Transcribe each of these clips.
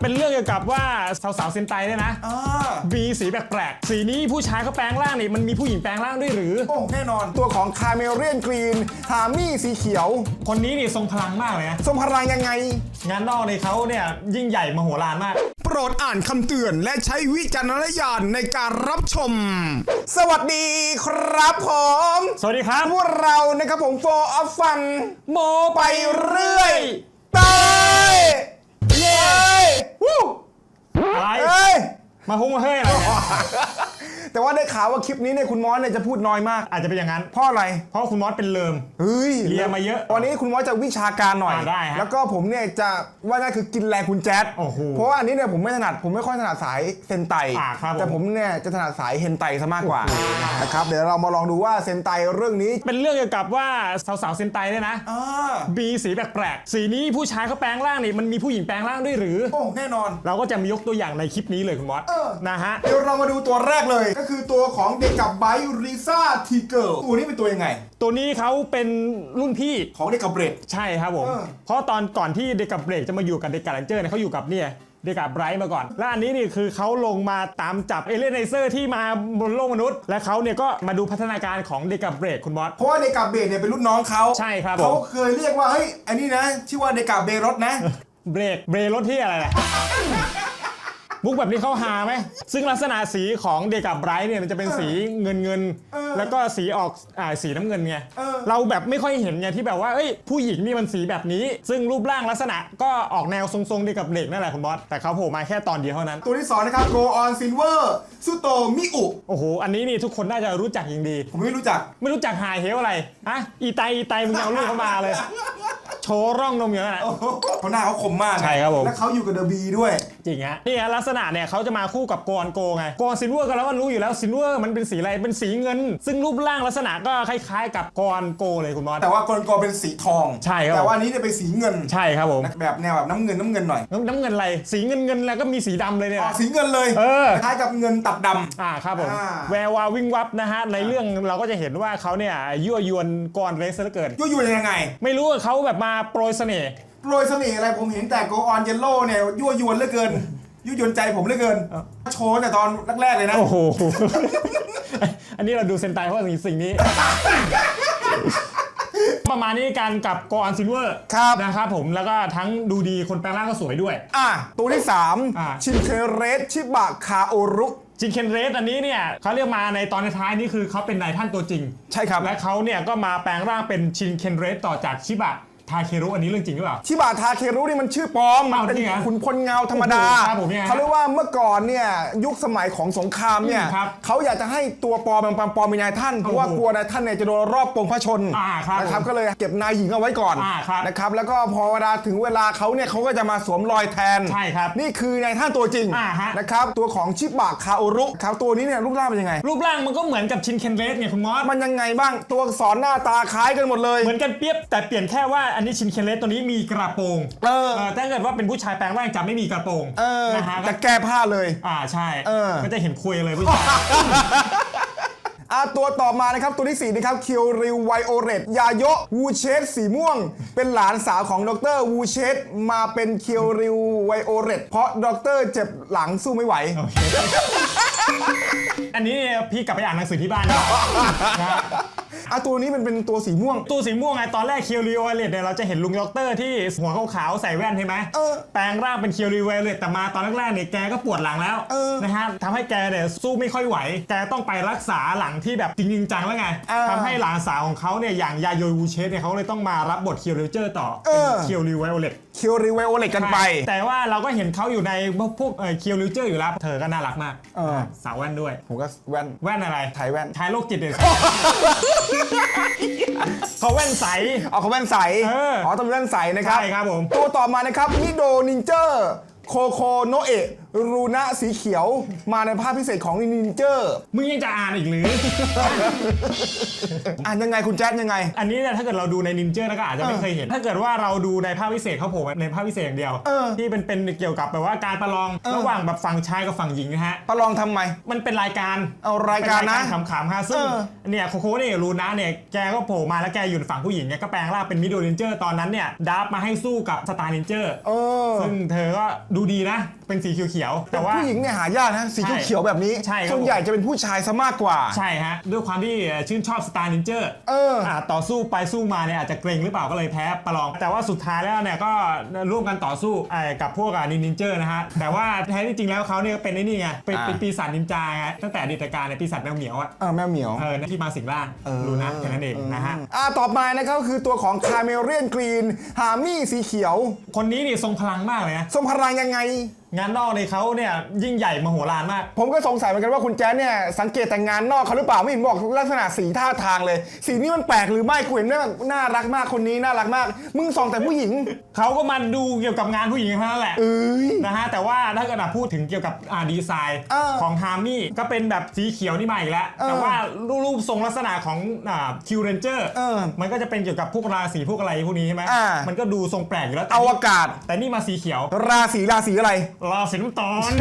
เป็นเรื่องเกี่ยวกับว่าสาวๆเซนไตเนี่ยนะอ่ามีสีแปลกๆสีนี้ผู้ชายเขาแปลงร่างนี่มันมีผู้หญิงแปลงร่างด้วยหรือ โอ้แน่นอน ตัวของคาเมเรียนกรีนฮามี่สีเขียวคนนี้นี่ทรงพลังมากเลยนะทรงพลังยังไง งานนอกในเขาเนี่ยยิ่งใหญ่มโหฬารมาก โปรดอ่านคำเตือนและใช้วิจารณญาณในการรับชม สวัสดีครับผมสวัสดีครับพวกเรานะครับผมโฟออฟฟัน โมไปเรื่อยไมาฮุ้งมาเฮ้ยอะไรเนี่ย แต่ว่าได้ข่าวว่าคลิปนี้เนี่ยคุณมอสเนี่ยจะพูดน้อยมาก อาจจะเป็นอย่างนั้น เพราะอะไร เพราะคุณมอสเป็นเลิม เฮ้ยเรียนมาเยอะวันนี้คุณมอสจะวิชาการหน่อย อ่าได้ฮะแล้วก็ผมเนี่ยจะว่าง่ายคือกินแรงคุณแจ๊ดโอ้โหเพราะว่าอันนี้เนี่ยผมไม่ถนัด ผมไม่ค่อยถนัดสายเซนไต อ่าครับผม แต่ผมเนี่ยจะถนัดสายเฮนไตซะมากกว่า นะครับ เดี๋ยวเรามาลองดูว่าเซนไตเรื่องนี้เป็นเรื่องเกี่ยวกับว่าสาวๆเซนไตเนี่ยนะ อ่ามีสีแปลกๆ สีนี้ผู้ชายเขาแปลงร่างนี่มันมีผู้หญิงแปลงร่างด้วยหรือ โอ้แน่นอน เราก็จะมียกตัวอย่างในคลิปนี้เลยคุณมอสเออ นะฮะ เดี๋ยวเรามาดูตัวแรกเลย ก็คือตัวของเด็กกับไบริซ่าทีเกิลตัวนี้เป็นตัวยังไง ตัวนี้เขาเป็นรุ่นพี่ของเด็กกับเบรด ใช่ครับผม เออ เพราะตอนก่อนที่เดกับเบรกจะมาอยู่กับเดกับแรนเจอร์เนี่ยเขาอยู่กับเนี่ยเดกับไบรท์มาก่อน และอันนี้นี่คือเขาลงมาตามจับเอเลนไนเซอร์ที่มาบนโลกมนุษย์ และเขาเนี่ยก็มาดูพัฒนาการของเดกับเบรกคุณมอส เพราะว่าเด็กกับเบรดเนี่ยเป็นรุ่นน้องเขาใช่ครับผม เขาเคยเรียกว่าเฮ้ยอันนี้นะชื่อว่าเด็กกับเบรถนะ เบรกเบรรถที่อะไรล่ะ มุกแบบนี้เข้าหาไหม ซึ่งลักษณะสีของเดกับไบรท์เนี่ยมันจะเป็นสีเงินเงินๆเออแล้วก็สีออกอ่าสีน้ำเงินไง เออ เราแบบไม่ค่อยเห็นไงที่แบบว่าเอ้ยผู้หญิงนี่มันสีแบบนี้ ซึ่งรูปร่างลักษณะก็ออกแนวทรงๆเดกับเบรกนั่นแหละคุณบอส แต่เขาโผล่มาแค่ตอนเดียวเท่านั้น ตัวที่สองนะครับ Go on Silver สุโตมิอุ โอ้โห อันนี้นี่ทุกคนน่าจะรู้จักอย่างดี ผมไม่รู้จัก ไม่รู้จักหายเฮลอะไรอะอีไตอีไตมึงเอาลูกเข้ามาเลย โชว์ร่องนมอย่างนั้นอะเขาหน้าเขาคมมากใช่ครับผม แล้วเขาอยู่กับเดอะบีด้วย จริงฮะนี่ฮะลักษณะเนี่ยเขาจะมาคู่กับโกอนโกไงโกอนซินเวอร์ก็แล้วก็รู้อยู่แล้วซินเวอร์มันเป็นสีอะไรเป็นสีเงิน ซึ่งรูปร่างลักษณะก็คล้ายๆ กับโกอนโกเลยคุณมอส แต่ว่ากรกรเป็นสีทอง ใช่ครับ แต่ว่าอันนี้เนี่ยเป็นสีเงิน ใช่ครับผมแบบแนวแบบน้ำเงินน้ำเงินหน่อยน้ำน้ำเงินอะไรสีเงินเงินแล้วก็มีสีดำเลยเนี่ยอ๋อสีเงินเลยเออ คล้ายกับเงินตัดดำ อ่าครับผม อ่า แวววาววิ่งวับนะฮะในเรื่องเราก็จะเห็นว่าเขาเนี่ยยั่วยวนกอนเรสเหลือเกิน ยั่วยุยังไง ไม่รู้ว่าเขาแบบมาโปรยเสน่ห์โปรยเสน่ห์อะไรผมเห็นแต่ Go on Yellow เนี่ยยั่วยวนเหลือเกินยั่วยวนใจผมเหลือเกิน โชว์แต่ตอนแรกๆเลยนะ โอ้โห อันนี้เราดูเซนไตเพราะสิ่งนี้ ประมาณนี้การกับกอนซิลเวอร์ครับ นะครับผมแล้วก็ทั้งดูดีคนแปลงร่างก็สวยด้วย อะ ตัวที่ อ่า3ชินเคเรสชิบะคาโอรุ จินเคนเรสอันนี้เนี่ยเขาเรียกมาในตอนท้ายๆนี่คือเขาเป็นนายท่านตัวจริง ใช่ครับ และเขาเนี่ยก็มาแปลงร่างเป็นชินเคนเรสต่อจากชิบะ ทาเครุอันนี้เรื่องจริงหรือเปล่า ชิบะทาเครุนี่มันชื่อปลอมอ้าวมันเป็นจริงเหรอขุนพลเงาธรรมดา โอ้โหครับผมเนี่ยเขาเรียกว่าเมื่อก่อนเนี่ยยุคสมัยของสงครามเนี่ยอืมครับเขาอยากจะให้ตัวปลอมมันปลอมเป็นนายท่านเพราะว่าโอ้โหกลัวนายท่านเนี่ยจะโดนรอบปรงพระชนอ่าครับนะครับก็เลยเก็บนายหญิงเอาไว้ก่อนอ่าครับนะครับแล้วก็พอเวลาถึงเวลาเขาเนี่ยเขาก็จะมาสวมรอยแทนใช่ครับนี่คือนายท่านตัวจริงอ่าฮะ นะครับตัวของชิบะคาโอรุครับตัวนี้เนี่ยรูปร่างเป็นยังไง รูปร่างมันก็เหมือนกับชินเคนเรสไงคุณมอสมันยังไงบ้างตัวอักษรหน้าตาคล้ายกันหมดเลย เหมือนกันเปียบแต่เปลี่ยนแค่ว่าอันนี้ชินเคนเรสตัวนี้มีกระโปรงเออถ้าเกิดว่าเป็นผู้ชายแปลงร่างจะไม่มีกระโปรงเออนะฮะจะแก้ผ้าเลย อ่าใช่เออ ก็จะเห็นคุยเลยผู้ชาย อะตัวต่อมานะครับ ตัวที่4นะครับ คิวริวไวโอเรตยาโยะวูเชสสีม่วง เป็นหลานสาวของดรวูเชสมาเป็นคิวริวไวโอเรตเพราะดรเจ็บหลังสู้ไม่ไหว อันนี้พี่กลับไปอ่านหนังสือที่บ้านนะ อะตัวนี้มันเป็นตัวสีม่วง ตู้สีม่วงไงตอนแรกเคียวรีโอเลตเนี่ยเราจะเห็นลุงด็อกเตอร์ที่หัวขาวๆใส่แว่นใช่ไหมเออแปลงร่างเป็นเคียวรีโอเลตแต่มาตอนแรกๆเนี่ยแกก็ปวดหลังแล้วเออนะฮะทำให้แกเนี่ยสู้ไม่ค่อยไหว แกต้องไปรักษาหลังที่แบบจริงๆจังแล้วไงเออทำให้หลานสาวของเขาเนี่ยอย่างยาโยวูเชสเนี่ยเขาเลยต้องมารับบทเคียวริเจอร์ต่อเอเป็นอเคียวรีโอเลตคิวริวไวโอเรตกันไปแต่ว่าเราก็เห็นเขาอยู่ในพวกเคียวริเจอร์อยู่แล้ว เธอก็น่ารักมากเออ สาวแว่นด้วย ผมก็แว่นแว่นอะไรถ่ายแว่นถ่ายโรคจิตเลยเขาแว่นใส เอาเขาแว่นใสเอออ๋อ๋ อต้องเป็นแว่นใสนะครับ ใช่ครับผม ตัวต่อมานะครับมิโดนินเจอร์โคโคโนเอะ รูนะสีเขียวมาในภาพพิเศษของนินเจอร์มึงยังจะอ่านอีกหรือ อ่านยังไงคุณแจ๊ดยังไง อันนี้เนี่ยถ้าเกิดเราดูในนินเจอร์แล้วก็อาจจะไม่เคยเห็น ถ้าเกิดว่าเราดูในภาพพิเศษเขาโผล่มาในภาพพิเศษอย่างเดียว เออ ที่เป็นเป็นเกี่ยวกับแบบว่าการประลองเออระหว่างแบบฝั่งชายกับฝั่งหญิงนะฮะ ประลองทำไม มันเป็นรายการเอารายการนะ เป็ขำๆฮะซึ่งเออ เนี่ยโคโค่เนี่ยรูนะเนี่ยแกก็โผล่มาแล้วแกอยู่ฝั่งผู้หญิงเนี่ยก็แปลงร่างเป็นมิดโดนินเจอร์ตอนนั้นเนี่ยดับมาให้สู้กับสตาร์นินเจอร์ เออ ซึ่งเธอก็ดูดีนะ เป็นสีเขียวๆแต่ว่า ผู้หญิงเนี่ยหายากนะสีใช่เขียวๆแบบนี้ใช่ครับ ส่วนใหญ่จะเป็นผู้ชายซะมากกว่า ใช่ฮะ ด้วยความที่ชื่นชอบสตาร์นินเจอร์เออต่อสู้ไปสู้มาเนี่ยอาจจะเกรงหรือเปล่าก็เลยแพ้ประลอง แต่ว่าสุดท้ายแล้วเนี่ยก็ร่วมกันต่อสู้ไอ้กับพวกนินนินเจอร์นะฮะ แต่ว่าแท้ที่จริงแล้วเขาเนี่ยก็เป็นไอ้นี่ไงเป็นอ่า เป็นปีศาจนินจาไงตั้งแต่อดีตการเนี่ยปีศาจแมวเหมียวอะเออแม่เหมียว เออที่มาสิงร่างเออรู้นะแค่นั้นเองนะฮะ อ่าต่อมานะครับคือตัวของคาเมเรียนกรีนฮามี่สีเขียว คนนี้นี่ทรงพลังมากเลยนะ ทรงพลังยังไงงานนอกในเขาเนี่ยยิ่งใหญ่มโหฬารมาก ผมก็สงสัยเหมือนกันว่าคุณแจ๊ดเนี่ยสังเกตแต่งงานนอกเขาหรือเปล่าไม่เห็นบอกลักษณะสีท่าทางเลย สีนี้มันแปลกหรือไม่กูเห็นว่าน่ารักมากคนนี้น่ารักมาก มึงส่องแต่ผู้หญิง เขาก็มาดูเกี่ยวกับงานผู้หญิงเท่านั้นแหละเอ้ย นะฮะแต่ว่าถ้าเกิดพูดถึงเกี่ยวกับอ่าดีไซน์เออของฮาร์มี่ก็เป็นแบบสีเขียวนี่มาอีกแล้ว เออแต่ว่ารูปทรงลักษณะของอ่าคิวเรนเจอร์เออมันก็จะเป็นเกี่ยวกับพวกราศีพวกอะไรพวกนี้ใช่ไหมอ่ามันก็ดูทรงแปลกอยู่แล้วแต่อวนี่กาศ แต่นี่มาสีเขียว ราศีราศีอะไรราศีน้ำตาล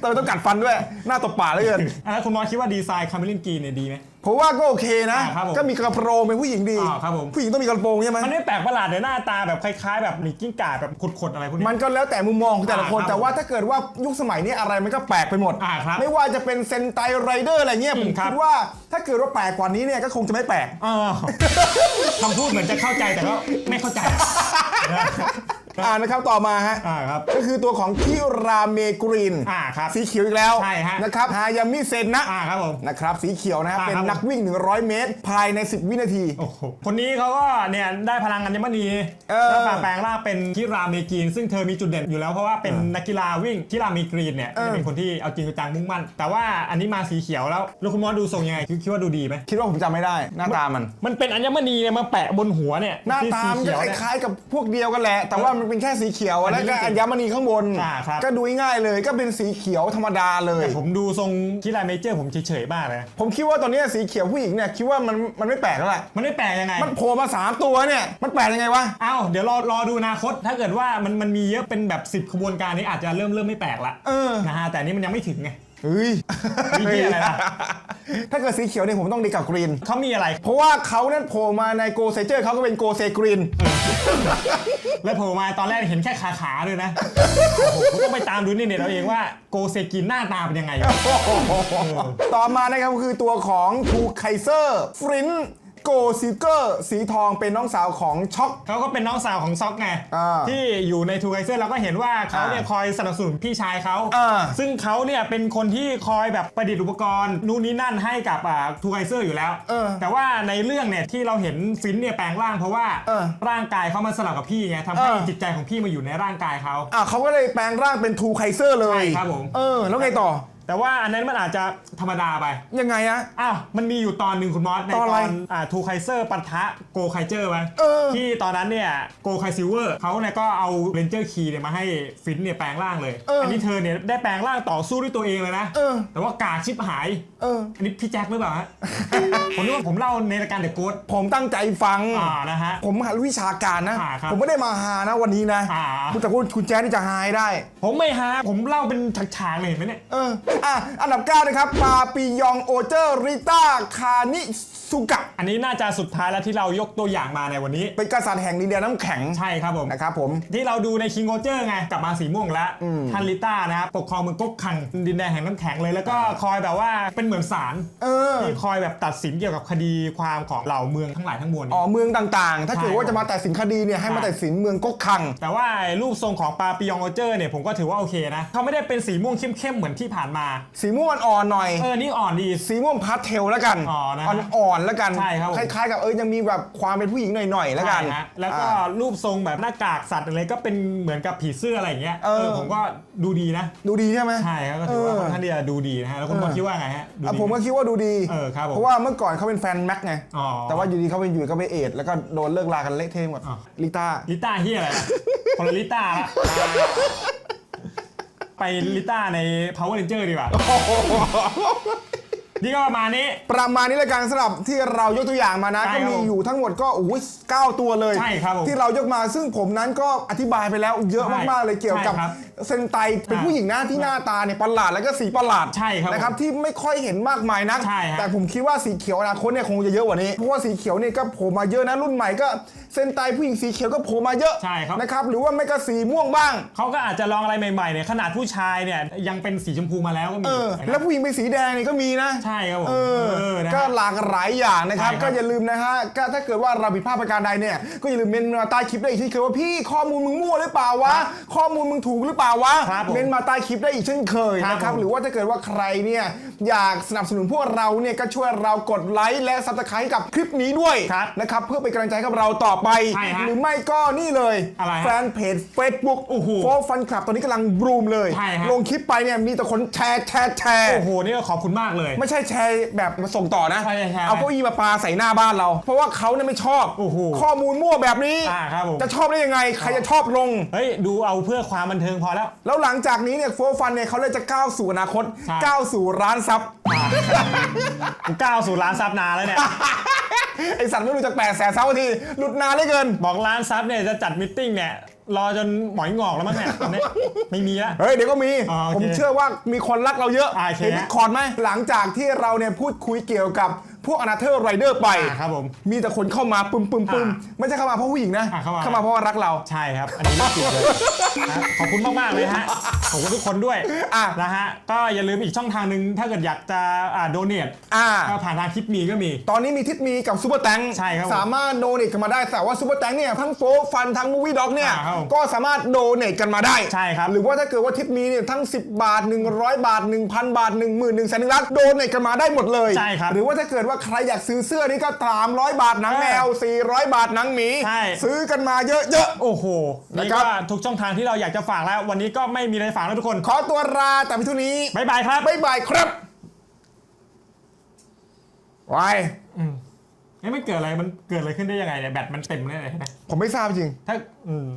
แต่ต้องกัดฟันด้วย หน้าตบปากเหลยเกินอะแล้วคุณมอสคิดว่าดีไซน์คาเมลินกีเนี่ยดีไหม ผมว่าก็โอเคนะอ่าครับผมก็มีกระโปรงเป็นผู้หญิงดี อ่าครับผม ผู้หญิงต้องมีกระโปรงใช่ไหม มันไม่แปลกประหลาดเลยหน้าตาแบบคล้ายๆ แบบมีกิ้งก่าแบบขดๆอะไรพวกนี้ มันก็แล้วแต่มุมมองของแต่ละคน อ่าครับแต่ว่าถ้าเกิดว่ายุคสมัยนี้อะไรมันก็แปลกไปหมด อ่าครับไม่ว่าจะเป็นเซนไตไรเดอร์อะไรเงี้ยอืผมมครับ คิดว่าถ้าเกิดว่าแปลกกว่านี้เนี่ยก็คงจะไม่แปลกเออคำพูดเหมือนจะเข้าใจแต่ก็ไม่เข้าใจ อ่านะครับต่อมาฮะอ่าครับก็คือตัวของคิราเมกรีนอ่าครับสีเขียวอีกแล้วใช่ฮะนะครับฮายามิเซนนะอ่าครับผมนะครับสีเขียวนะฮะอ่าเป็นครับนักวิ่ง 100 เมตร ภายใน 10 วินาทีโอ้โหคนนี้เขาก็เนี่ยได้พลังอัญมณีเออแล้วมาแปลงร่างเป็นคิราเมกรีนซึ่งเธอมีจุดเด่นอยู่แล้วเพราะว่าเป็นนักกีฬาวิ่งคิราเมกรีนเนี่ยเออจะเป็นคนที่เอาจริงเอาจังมุ่งมั่น แต่ว่าอันนี้มาสีเขียวแล้วแล้วคุณมอสดูทรงยังไงคิดคิดว่าดูดีไหมคิดว่าผมจำไม่ได้หน้าตามัน มันเป็นอัญมณีเนี่ยมาแปะบนหัวเนี่ยหน้าที่ตาสีมันเขีก็ยวคเนี่ยล้ายๆกับพวกเดียวกันแหละแต่ว่ามันเป็นแค่สีเขียวอันแล้วนี้ก็อัญมณีข้างบน อ่าครับ ก็ดูง่ายๆเลยก็เป็นสีเขียวธรรมดาเลยผมดูทรงคิราเมเจอร์ผมเฉยๆมากเลยผมคิดว่าตอนนี้สีเขียวผู้หญิงเนี่ยคิดว่ามันมันไม่แปลกแล้วแหละมันไม่แปลกยังไง มันโผล่มาสามตัวเนี่ยมันแปลกยังไงวะ เอ้าเดี๋ยวรอรอดูอนาคต ถ้าเกิดว่ามันมันมีเยอะเป็นแบบ 10 ขบวนการนี้อาจจะเริ่มเริ่มไม่แปลกละเออ นะฮะแต่อันนี้มันยังไม่ถึงไง เฮ้ยมีที่อะไรล่ะ ถ้าเกิดสีเขียวเนี่ยผมต้องดีกับกรีน เขามีอะไร เพราะว่าเขาเนี่ยโผล่มาในโกเซเจอร์เขาก็เป็นโกเซกรีน แล้วโผล่มาตอนแรกเห็นแค่ขาขาๆด้วยนะผมต้องไปตามดูนี่เน็ตเอาเองว่าโกเซกินหน้าตาเป็นยังไง ต่อมานะครับก็คือตัวของทูไคเซอร์ฟริน โกซิเกอร์สีทองเป็นน้องสาวของช็อก เขาก็เป็นน้องสาวของซ็อกไงอ่าที่อยู่ในทูไคเซอร์เราก็เห็นว่าเขาเนี่ยอ่าคอยสนับสนุนพี่ชายเขาอ่าซึ่งเขาเนี่ยเป็นคนที่คอยแบบประดิษฐ์อุปกรณ์นู่นนี่นั่นให้กับทูไคเซอร์อยู่แล้ว เออแต่ว่าในเรื่องเนี่ยที่เราเห็นฟินเนี่ยแปลงร่างเพราะว่าเออร่างกายเขามาสลับกับพี่ไงทำให้เออ จิตใจของพี่มาอยู่ในร่างกายเขา อะเขาก็เลยแปลงร่างเป็นทูไคเซอร์เลยใช่ครับผม เออ แล้วไงต่อ แต่ว่าอันนั้นมันอาจจะธรรมดาไป ยังไงอะ อ้าวมันมีอยู่ตอนหนึ่งคุณมอสในตอนตอะไรอนอ่าทูไคเซอร์ปะทะโกไคเจอร์ไหมเออ ที่ตอนนั้นเนี่ยโกไคซิลเวอร์เขาเนี่ยก็เอาเรนเจอร์คีเนี่ยมาให้ฟินเนี่ยแปลงร่างเลยเอออั นนี้เธอเนี่ยได้แปลงร่างต่อสู้ด้วยตัวเองเลยนะ เออ แต่ว่ากาชิบหาย เออ อันนี้พี่แจ็คหรือเปล่าฮะ ผมนึกว่าผมเล่าในรายการเดอะโกดผมตั้งใจฟัง อ่านะฮะ ผมหาวิชาการนะ อ่าครับผมไม่ได้มาหานะวันนี้นะอ่า คุณแต่คุณคุณแจ๊ดนี่จะหายได้ ผมไม่ฮาผมเล่าเป็นฉากๆเลยเห็นไหมเนี่ย เอออะอันดับ 9 นะครับปาปิยองโอเจอร์ริต้าคานิสุกะ อันนี้น่าจะสุดท้ายแล้วที่เรายกตัวอย่างมาในวันนี้ เป็นกษัตริย์แห่งดินแดนน้ำแข็งใช่ครับผม นะครับผม ที่เราดูในคิงโกเจอร์ไงกลับมาสีม่วงแล้วทันลิต้านะครับปกครองเมืองก๊กคังดินแดนแห่งน้ำแข็งเลยแล้วก็คอยแบบว่าเป็นเหมือนศาลเออ ที่คอยแบบตัดสินเกี่ยวกับคดีความของเหล่าเมืองทั้งหลายทั้งมวลอ๋อเมืองต่างๆ ถ้าเกิดใช่ว่าจะมาตัดสินคดีเนี่ยให้มาใช่ตัดสินเมืองก๊กคัง แต่ว่าไอ้รูปทรงของปาปิยองโกเจอร์เนี่ยผมก็ถือว่าโอเคนะเขาไม่ได้เป็นสีม่วงเข้มๆเหมือนที่ผ่านมาสีม่วงอ่อนๆหน่อย เออ นี่อ่อนดี สีม่วงพาสเทลแล้วกันอ๋อนะฮะอ่อนๆแล้วกันใช่ครับผม คล้ายๆ กับเออยังมีแบบความเป็นผู้หญิงหน่อยๆแล้วกันใช่ฮะแล้วก็อ่า รูปทรงแบบหน้ากากสัตว์อะไรก็เป็นเหมือนกับผีเสื้ออะไรอย่างเงี้ยเออ ผมก็ดูดีนะ ดูดีใช่ไหม ใช่ครับก็ถือว่าเออ ค่อนข้างที่จะดูดีนะฮะแล้วคุณมอสคิดว่าไงฮะดูอะดีผมไหก็คิดว่าดูดี เออครับผมเพราะว่าเมื่อก่อนเขาเป็นแฟนแม็กไง อ๋อแต่ว่าอยู่ดีเขาไปอยู่ก็ไปเอดแล้วก็โดนเลิกลากันเละเทะหมดอ๋อ ลิต้า ลิต้าเฮียอะไรล่ะคนละลิต้าละไป ลิต้าใน Power Ranger ดีกว่า นี่ก็ประมาณนี้ ประมาณนี้แล้วกันสำหรับที่เรายกตัวอย่างมานะ ใช่ก็ครับมีอยู่ทั้งหมดก็โอ้ยเก้าตัวเลย ใช่ครับผมที่เรายกมาซึ่งผมนั้นก็อธิบายไปแล้วเยอะใช่มากๆเลยเกี่ยวกับใช่ครับเซนไตเป็นอ่าผู้หญิงนะที่หน้าตาเนี่ยประหลาดแล้วก็สีประหลาดใช่ครับนะครับที่ไม่ค่อยเห็นมากมายนัก ใช่ฮะ แต่ผมคิดว่าสีเขียวอนาคตเนี่ยคงจะเยอะกว่านี้เพราะว่าสีเขียวเนี่ยก็โผล่มาเยอะนะรุ่นใหม่ก็เซนไตผู้หญิงสีเขียวก็โผล่มาเยอะใช่ครับ นะครับหรือว่าไม่ก็สีม่วงบ้าง เขาก็อาจจะลองอะไรใหม่ๆเนี่ยขนาดผู้ชายเนี่ยยังเป็นสีชมพูมาแล้วก็มีเออ แล้วผู้หญิงเป็นสีแดงนี่ก็มีนะ ใช่ครับผมเออเออนะฮะ ก็หลากหลายอย่างนะครับ ใช่ครับ ก็อย่าลืมนะฮะก็ถ้าเกิดว่าเราผิดพลาดประการใดเนี่ย ก็อย่าลืมเมนมาใต้คลิปได้อีกเช่นเคยว่าพี่ข้อมูลมึงมั่วหรือเปล่าวะ ข้อมูลมึงถูกหรือเปล่าวะ ครับผมเมนมาใต้คลิปได้อีกเช่นเคยครับนะครับผม หรือว่าถ้าเกิดว่าใครเนี่ยอยากสนับสนุนพวกเราเนี่ยก็ช่วยเรากดไลค์และซับสไครต์กับคลิปนี้ด้วยครับนะครับเพื่อเป็นกำลังใจให้กับเราต่อไป ใช่ฮะหรือไม่ก็นี่เลยอะไรฮะแฟนเพจ Facebook โอ้โหโฟฟันคลับตอนนี้กำลังบลูมเลย ใช่ฮะ ลงคลิปไปเนี่ยมีแต่คนแชร์แชร์แชร์ โอ้โห นี่ก็ขอบคุณมากเลย ไม่ใช่แชร์แบบมาส่งต่อนะ ใช่ใช่เอาเก้าอี้มาปาใส่หน้าบ้านเรา เพราะว่าเขาเนี่ยไม่ชอบโอ้โหข้อมูลมั่วแบบนี้ อ่าครับผม จะชอบได้ยังไง ใครจะชอบลง เฮ้ย ดูเอาเพื่อความบันเทิงพอแล้ว แล้วหลังจากนี้เนี่ยโฟฟันเนี่ยเขาเลยจะก้าวสู่อนาคต ใช่ ก้าวสู่ร้านซับ กูก้าวสู่ร้านซับนานแล้วเนี่ย ไอสัตว์ไม่รู้จะแปดแสนซับทีหลุดนานเหลือเกิน บอกร้านซับเนี่ยจะจัดมิทติ้งเนี่ย รอจนหมอยงอกแล้วมั้งเนี่ยตอนนี้ไม่มีละ เฮ้ยเดี๋ยวก็มี อ๋อโอเคผมเชื่อว่ามีคนรักเราเยอะอ่าโอเค เห็นดิสคอร์ดไหมหลังจากที่เราเนี่ยพูดคุยเกี่ยวกับ พวกอนาเธอร์ไรเดอร์ไป อ่าครับผมมีแต่คนเข้ามาปึมปึมปึมอ่าไม่ใช่เข้ามาเพราะผู้หญิงนะ อ่าเข้ามา เข้ามาเพราะว่ารักเรา ใช่ครับ อันนี้เรื่องจริงเลยนะขอบคุณมาก ๆ เลยฮะ ขอบคุณทุกคนด้วยอะ นะฮะ ก็อย่าลืมอีกช่องทางหนึ่งถ้าเกิดอยากจะอ่าโดเนทอ่า ก็ผ่านทางคลิปมีก็มี ตอนนี้มีทิศมีกับซูเปอร์แตงใช่ครับผมสามารถโดเนทกันมาได้แต่ว่าซูเปอร์แตงเนี่ยทั้งโฟฟันทั้งมูวี่ด็อกเนี่ยอ่าครับผมก็สามารถโดเนทกันมาได้ใช่ครับ หรือว่าถ้าเกิดว่าทิศมีเนี่ยทั้ง 10 บาท 100 บาท 1,000 บาท 1 0 0 0 0 1แสนหนึ่งล้านโดเนทกันมาได้หมดเลย ใช่ครับ หรือว่าถ้าเกิดว่าใครอยากซื้อเสื้อนี่ก็300 บาทหนังแมว400 บาทหนังหมีใช่ ซื้อกันมาเยอะ โอ้โหนี่นะครัก็บทุกช่องทางที่เราอยากจะฝากแล้ว วันนี้ก็ไม่มีอะไรฝากแล้วทุกคนๆ ขอตัวลาแต่เพียงเท่านี้บ๊ายบายครับ บ๊ายบายครับไว้เอ้ยมันเกิดอะไร มันเกิดอะไรขึ้นได้ยังไงเนี่ย แบตมันเต็มเลยเห็นไหมผมไม่ทราบจริงถ้า อืม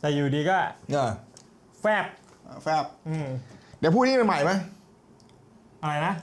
แต่อยู่ดีก็เออแฟบ แฟบอืม เดี๋ยวพูดนี่ใหม่ไหม อะไรนะ